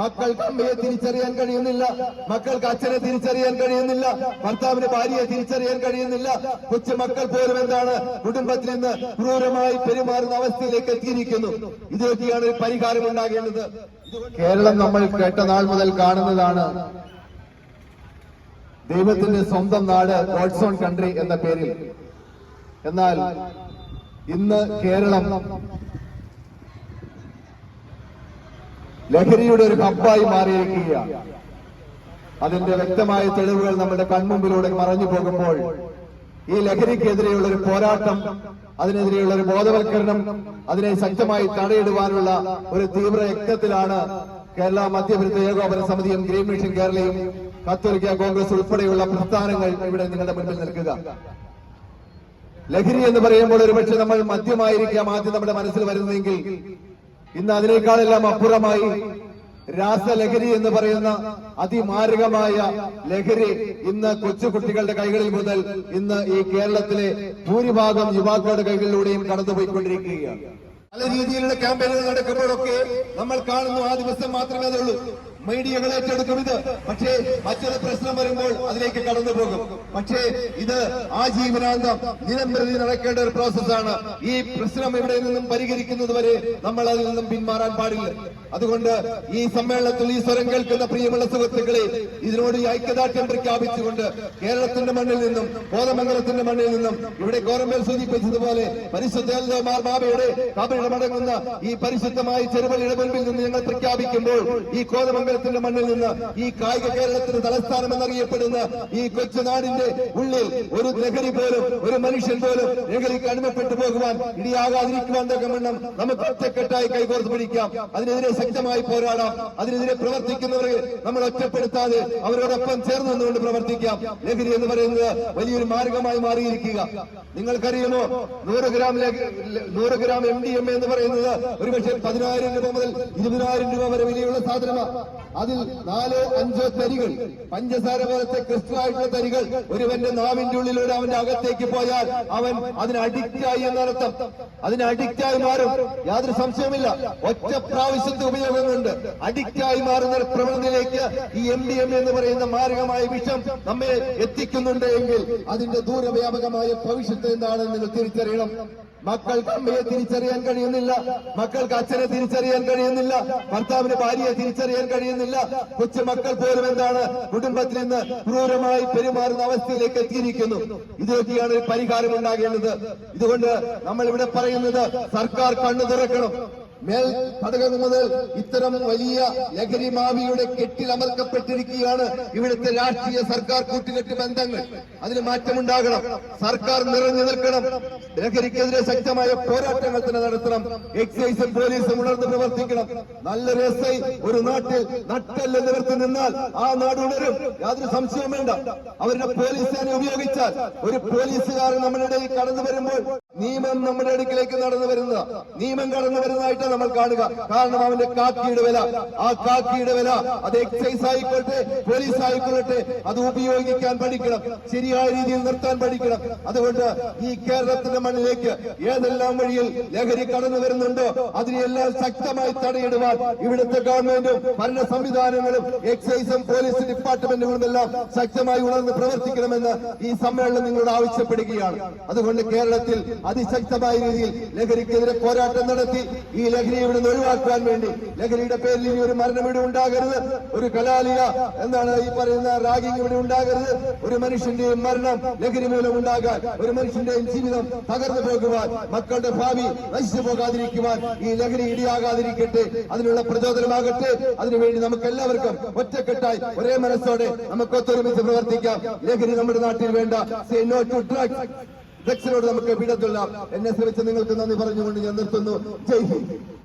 മക്കൾക്ക് അമ്മയെ തിരിച്ചറിയാൻ കഴിയുന്നില്ല. മക്കൾക്ക് അച്ഛനെ തിരിച്ചറിയാൻ കഴിയുന്നില്ല. ഭർത്താവിന് ഭാര്യയെ തിരിച്ചറിയാൻ കഴിയുന്നില്ല. കൊച്ചു മക്കൾ പോലും എന്താണ് കുടുംബത്തിൽ നിന്ന് ക്രൂരമായി പെരുമാറുന്ന അവസ്ഥയിലേക്ക് എത്തിയിരിക്കുന്നു. ഇതൊക്കെയാണ് ഒരു പരിഹാരം ഉണ്ടാകേണ്ടത്. കേരളം നമ്മൾ കേട്ട നാൾ മുതൽ കാണുന്നതാണ്. ദൈവത്തിന്റെ സ്വന്തം നാട് ഗോഡ്സോൺ കൺട്രി എന്ന പേരിൽ. എന്നാൽ ഇന്ന് കേരളം ലഹരിയുടെ ഒരു ഹബ്ബായി മാറിയിരിക്കുകയാണ്. അതിന്റെ വ്യക്തമായ തെളിവുകൾ നമ്മുടെ കൺമുമ്പിലൂടെ മറഞ്ഞു പോകുമ്പോൾ ഈ ലഹരിക്കെതിരെയുള്ള ഒരു പോരാട്ടം അതിനെതിരെയുള്ള ഒരു ബോധവൽക്കരണം അതിനെ ശക്തമായി തടയിടുവാനുള്ള ഒരു തീവ്ര യജ്ഞത്തിലാണ് കേരള മധ്യവിരുദ്ധ ഏകോപന സമിതിയും ഗ്രീൻ മിഷൻ കേരളയും കത്തോലിക്ക കോൺഗ്രസ് ഉൾപ്പെടെയുള്ള പ്രസ്ഥാനങ്ങൾ ഇവിടെ നിങ്ങളുടെ മുന്നിൽ നിൽക്കുക. ലഹരി എന്ന് പറയുമ്പോൾ ഒരുപക്ഷെ നമ്മൾ മദ്യമായിരിക്കാം ആദ്യം നമ്മുടെ മനസ്സിൽ വരുന്നതെങ്കിൽ ഇന്ന് അതിനേക്കാളെല്ലാം അപ്പുറമായി രാസലഹരി എന്ന് പറയുന്ന അതിമാരകമായ ലഹരി ഇന്ന് കൊച്ചുകുട്ടികളുടെ കൈകളിൽ മുതൽ ഇന്ന് ഈ കേരളത്തിലെ ഭൂരിഭാഗം യുവാക്കളുടെ കൈകളിലൂടെയും കടന്നുപോയിക്കൊണ്ടിരിക്കുകയാണ്. പല രീതിയിലുള്ള ക്യാമ്പയിനുകൾ നടക്കുമ്പോഴൊക്കെ നമ്മൾ കാണുന്നു ആ ദിവസം മാത്രമേ അതുള്ളൂ. മീഡിയകൾ ഏറ്റെടുക്കും ഇത്. പക്ഷേ മറ്റൊരു പ്രശ്നം വരുമ്പോൾ അതിലേക്ക് കടന്നു പോകും. പക്ഷേ ഇത് ആജീവനാന്തം നിരന്തരം നടക്കേണ്ട ഒരു പ്രോസസ്സാണ്. ഈ പ്രശ്നം ഇവിടെ നിന്നും പരിഹരിക്കുന്നത് വരെ നമ്മൾ അതിൽ നിന്നും പിന്മാറാൻ പാടില്ല. അതുകൊണ്ട് ഈ സമ്മേളനത്തിൽ ഈ സ്വരം കേൾക്കുന്ന പ്രിയമുള്ള സുഹൃത്തുക്കളെ ഇതിനോട് ഈ ഐക്യദാർഢ്യം പ്രഖ്യാപിച്ചുകൊണ്ട് കേരളത്തിന്റെ മണ്ണിൽ നിന്നും കോതമംഗലത്തിന്റെ മണ്ണിൽ നിന്നും ഇവിടെ കോരമ്പേൽ സൂചിപ്പിച്ചതുപോലെ പരിശുദ്ധ മാർ ബാബയുടെ കബറിടമടങ്ങുന്ന ഈ പരിശുദ്ധമായ ചെറുപള്ളിയുടെ മുൻപിൽ നിന്ന് ഞങ്ങൾ പ്രഖ്യാപിക്കുമ്പോൾ ഈ കോതമംഗലത്തിന്റെ മണ്ണിൽ നിന്ന് ഈ കായിക കേരളത്തിന്റെ തലസ്ഥാനം എന്നറിയപ്പെടുന്ന ഈ കൊച്ചുനാടിന്റെ ഉള്ളിൽ ഒരു ലഹരി പോലും ഒരു മനുഷ്യൻ പോലും ലഹരിക്ക് അടിമപ്പെട്ടു പോകുവാൻ ഇടിയാകാതിരിക്കുവാൻ തക്കവണ്ണം നമുക്ക് ഒറ്റക്കെട്ടായി കൈകോർത്ത് പിടിക്കാം. അതിനെതിരെ ശക്തമായി പോരാടാം. അതിനെതിരെ പ്രവർത്തിക്കുന്നവരെ നമ്മൾ ഒറ്റപ്പെടുത്താതെ അവരോടൊപ്പം ചേർന്ന് നിന്നുകൊണ്ട് പ്രവർത്തിക്കാം. ലഹരി എന്ന് പറയുന്നത് വലിയൊരു മാർഗമായി മാറിയിരിക്കുക. നിങ്ങൾക്കറിയുമോ? നൂറ് ഗ്രാം നൂറ് ഗ്രാം എം ഡി എം എന്ന് പറയുന്നത് ഒരുപക്ഷെ പതിനായിരം രൂപ മുതൽ ഇരുപതിനായിരം രൂപ വരെ വിലയുള്ള സാധനമാണ് അതിൽ നാലോ അഞ്ചോ തരികൾ. പഞ്ചസാര പോലത്തെ ക്രിസ്റ്റലായിട്ടുള്ള തരികൾ ഒരുവന്റെ നാവിന്റെ ഉള്ളിലൂടെ അവന്റെ അകത്തേക്ക് പോയാൽ അവൻ അതിന് അഡിക്റ്റായി എന്നർത്ഥം. അതിന് അഡിക്റ്റായി മാറും. യാതൊരു സംശയമില്ല ഒറ്റ പ്രാവശ്യത്തെ ഉപയോഗമുണ്ട് അഡിക്റ്റായി മാറുന്ന പ്രവണതയിലേക്ക് ഈ എം ഡി എം എന്ന് പറയുന്ന മാരകമായ വിഷം നമ്മെ എത്തിക്കുന്നുണ്ട് എങ്കിൽ അതിന്റെ ദൂരവ്യാപകമായ ഭവിഷ്യത്ത് എന്താണെന്ന് നിങ്ങൾ തിരിച്ചറിയണം. മക്കൾക്ക് അമ്മയെ തിരിച്ചറിയാൻ കഴിയുന്നില്ല. മക്കൾക്ക് അച്ഛനെ തിരിച്ചറിയാൻ കഴിയുന്നില്ല. ഭർത്താവിന് ഭാര്യയെ തിരിച്ചറിയാൻ കഴിയുന്നില്ല. കൊച്ചു മക്കൾ പോലും എന്താണ് കുടുംബത്തിൽ നിന്ന് ക്രൂരമായി പെരുമാറുന്ന അവസ്ഥയിലേക്ക് എത്തിയിരിക്കുന്നു. ഇതൊക്കെയാണ് ഒരു പരിഹാരം ഉണ്ടാകേണ്ടത്. ഇതുകൊണ്ട് നമ്മൾ ഇവിടെ പറയുന്നത് സർക്കാർ കണ്ണു തുറക്കണം മേൽ പതകം മുതൽ ഇത്തരം വലിയ ലഹരി മാവിയുടെ കെട്ടിലമർക്കപ്പെട്ടിരിക്കുകയാണ് ഇവിടുത്തെ രാഷ്ട്രീയ സർക്കാർ കൂട്ടുകെട്ട് ബന്ധങ്ങൾ. അതിന് മാറ്റമുണ്ടാകണം. സർക്കാർ നിറഞ്ഞു നിൽക്കണം. ലഹരിക്കെതിരെ ശക്തമായ പോരാട്ടങ്ങൾ തന്നെ നടത്തണം. എക്സൈസും പോലീസും ഉണർന്ന് പ്രവർത്തിക്കണം. നല്ല ഐ ഒരു നാട്ടിൽ നട്ടല്ല നിവർത്തി നിന്നാൽ ആ നാട് ഉണരും. യാതൊരു സംശയവും വേണ്ട. അവരുടെ പോലീസുകാരെ ഉപയോഗിച്ചാൽ ഒരു പോലീസുകാരൻ നമ്മുടെ ഇടയിൽ കടന്നു വരുമ്പോൾ നിയമം നമ്മുടെ അടുക്കിലേക്ക് നടന്നു വരുന്ന നിയമം കടന്നു വരുന്നതായിട്ട് നമ്മൾ കാണുക. കാരണം അവന്റെ കാക്കിയുടെ വില. ആ കാക്കിയുടെ വില അത് എക്സൈസ് ആയിക്കോട്ടെ പോലീസ് ആയിക്കൊള്ളട്ടെ അത് ഉപയോഗിക്കാൻ പഠിക്കണം. ശരിയായ രീതിയിൽ നിർത്താൻ പഠിക്കണം. അതുകൊണ്ട് ഈ കേരളത്തിന്റെ മണ്ണിലേക്ക് ഏതെല്ലാം വഴിയിൽ ലഹരി കടന്നു വരുന്നുണ്ടോ അതിനെല്ലാം ശക്തമായി തടയിടുവാൻ ഇവിടുത്തെ ഗവൺമെന്റും ഭരണ സംവിധാനങ്ങളും എക്സൈസും പോലീസ് ഡിപ്പാർട്ട്മെന്റുകളും എല്ലാം ശക്തമായി ഉണർന്ന് പ്രവർത്തിക്കണമെന്ന് ഈ സമ്മേളനം നിങ്ങളോട് ആവശ്യപ്പെടുകയാണ്. അതുകൊണ്ട് കേരളത്തിൽ അതിശക്തമായ രീതിയിൽ ലഹരിക്കെതിരെ പോരാട്ടം നടത്തി ഈ ലഹരി ഇവിടെ ഒഴിവാക്കാൻ വേണ്ടി ലഹരിയുടെ പേരിൽ ഇനി ഒരു മരണം ഇവിടെ ഉണ്ടാകരുത്. ഒരു കലാലിക എന്നാണ് ഈ പറയുന്ന റാഗിംഗ് ഇവിടെ ഉണ്ടാകരുത്. ഒരു മനുഷ്യന്റെയും മരണം ലഹരി മൂലം ഉണ്ടാകാൻ ഒരു മനുഷ്യന്റെയും ജീവിതം തകർന്നു പോകുവാൻ മക്കളുടെ ഭാവി നശിച്ചു പോകാതിരിക്കുവാൻ ഈ ലഹരി ഇടിയാകാതിരിക്കട്ടെ. അതിനുള്ള പ്രചോദനമാകട്ടെ. അതിനുവേണ്ടി നമുക്ക് എല്ലാവർക്കും ഒറ്റക്കെട്ടായി ഒരേ മനസ്സോടെ നമുക്ക് ഒത്തൊരുമിച്ച് പ്രവർത്തിക്കാം. ലഹരി നമ്മുടെ നാട്ടിൽ വേണ്ട. സേ നോ ടു ഡ്രഗ്സ് ഡ്രഗ്സിനോട് നമുക്ക് വിടത്തുള്ള എന്നെ ശ്രമിച്ച നിങ്ങൾക്ക് നന്ദി പറഞ്ഞുകൊണ്ട് ഞാൻ നിർത്തുന്നു. ജയ് ഹിന്ദ്.